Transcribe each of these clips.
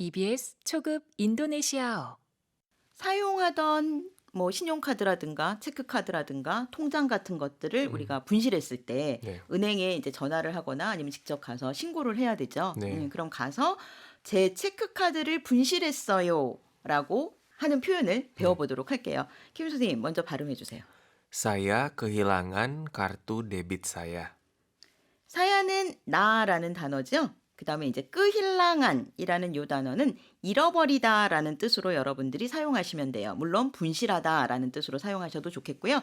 EBS 초급 인도네시아어 사용하던 뭐 신용카드라든가 체크카드라든가 통장 같은 것들을 음. 우리가 분실했을 때 네. 은행에 이제 전화를 하거나 아니면 직접 가서 신고를 해야 되죠. 네. 음, 그럼 가서 제 체크카드를 분실했어요라고 하는 표현을 배워보도록 할게요. 김 선생님 먼저 발음해 주세요. Saya kehilangan kartu debit saya. 사야는 나라는 단어죠. 그 다음에 이제 끄힐랑한이라는 요 단어는 잃어버리다라는 뜻으로 여러분들이 사용하시면 돼요. 물론 분실하다라는 뜻으로 사용하셔도 좋겠고요.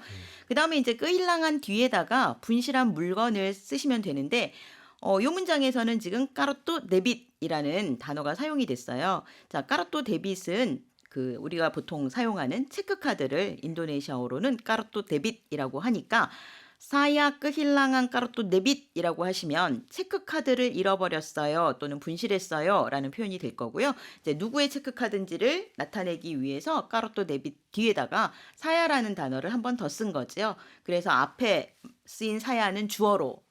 그 다음에 이제 끄힐랑한 뒤에다가 분실한 물건을 쓰시면 되는데 어, 요 문장에서는 지금 까로또 데빗이라는 단어가 사용이 됐어요. 자, 까로또 데빗은 그 우리가 보통 사용하는 체크 카드를 인도네시아어로는 까로또 데빗이라고 하니까 사야 끄힐랑한 까로또 데빗이라고 하시면 체크카드를 잃어버렸어요 또는 분실했어요 라는 표현이 될 거고요. 이제 누구의 체크카드인지를 나타내기 위해서 까로또 데빗 뒤에다가 사야라는 단어를 한 번 더 쓴 거죠. 그래서 앞에 쓰인 사야는 주어로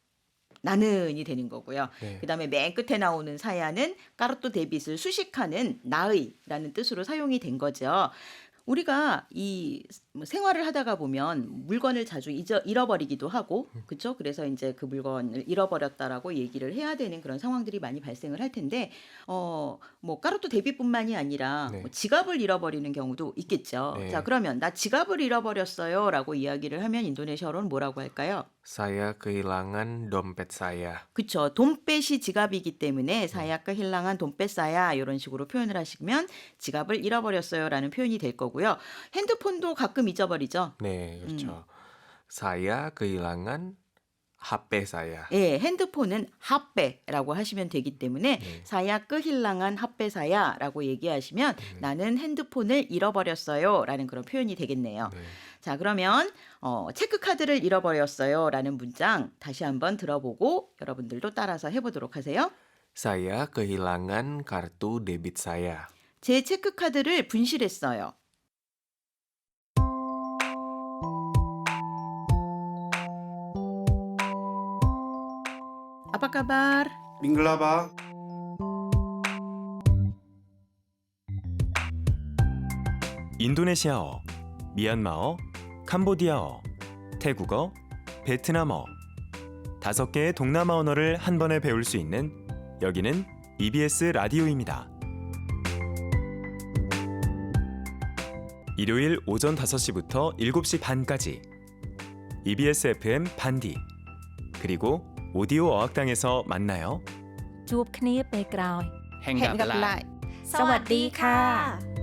나는이 되는 거고요. 네. 그다음에 맨 끝에 나오는 사야는 까르토 데빗을 수식하는 나의라는 뜻으로 사용이 된 거죠. 우리가 이뭐 생활을 하다가 보면 물건을 자주 잊어, 잃어버리기도 하고 그렇죠 그래서 이제 그 물건을 잃어버렸다라고 얘기를 해야 되는 그런 상황들이 많이 발생을 할 텐데 어뭐 까르토 데뷔뿐만이 아니라 네. 뭐 지갑을 잃어버리는 경우도 있겠죠 네. 자 그러면 나 지갑을 잃어버렸어요라고 이야기를 하면 인도네시아로는 뭐라고 할까요? Saya kehilangan dompet saya. 그쵸. 돈빼시 지갑이기 때문에 사야까 힐랑한 돈빼싸야 이런 식으로 표현을 하시면 지갑을 잃어버렸어요라는 표현이 될 거고 요. 핸드폰도 가끔 잊어버리죠. 네, 그렇죠. Saya kehilangan HP saya. 예, 핸드폰은 핫배라고 하시면 되기 때문에 네. 사야 끄 힐랑한 핫배사야라고 얘기하시면 나는 핸드폰을 잃어버렸어요라는 그런 표현이 되겠네요. 네. 자, 그러면 어, 체크카드를 잃어버렸어요라는 문장 다시 한번 들어보고 여러분들도 따라서 해보도록 하세요. Saya kehilangan kartu debit saya. 제 체크카드를 분실했어요. Apa kabar? 밍글라바 인도네시아어, 미얀마어, 캄보디아어, 태국어, 베트남어 다섯 개의 동남아 언어를 한 번에 배울 수 있는 여기는 EBS 라디오입니다. 일요일 오전 5시부터 7시 반까지 EBS FM 반디 그리고 오디오 어학당에서 만나요. จูบគ្នាពេលក្រោយ Hẹn gặp lại. สวัสดีค่ะ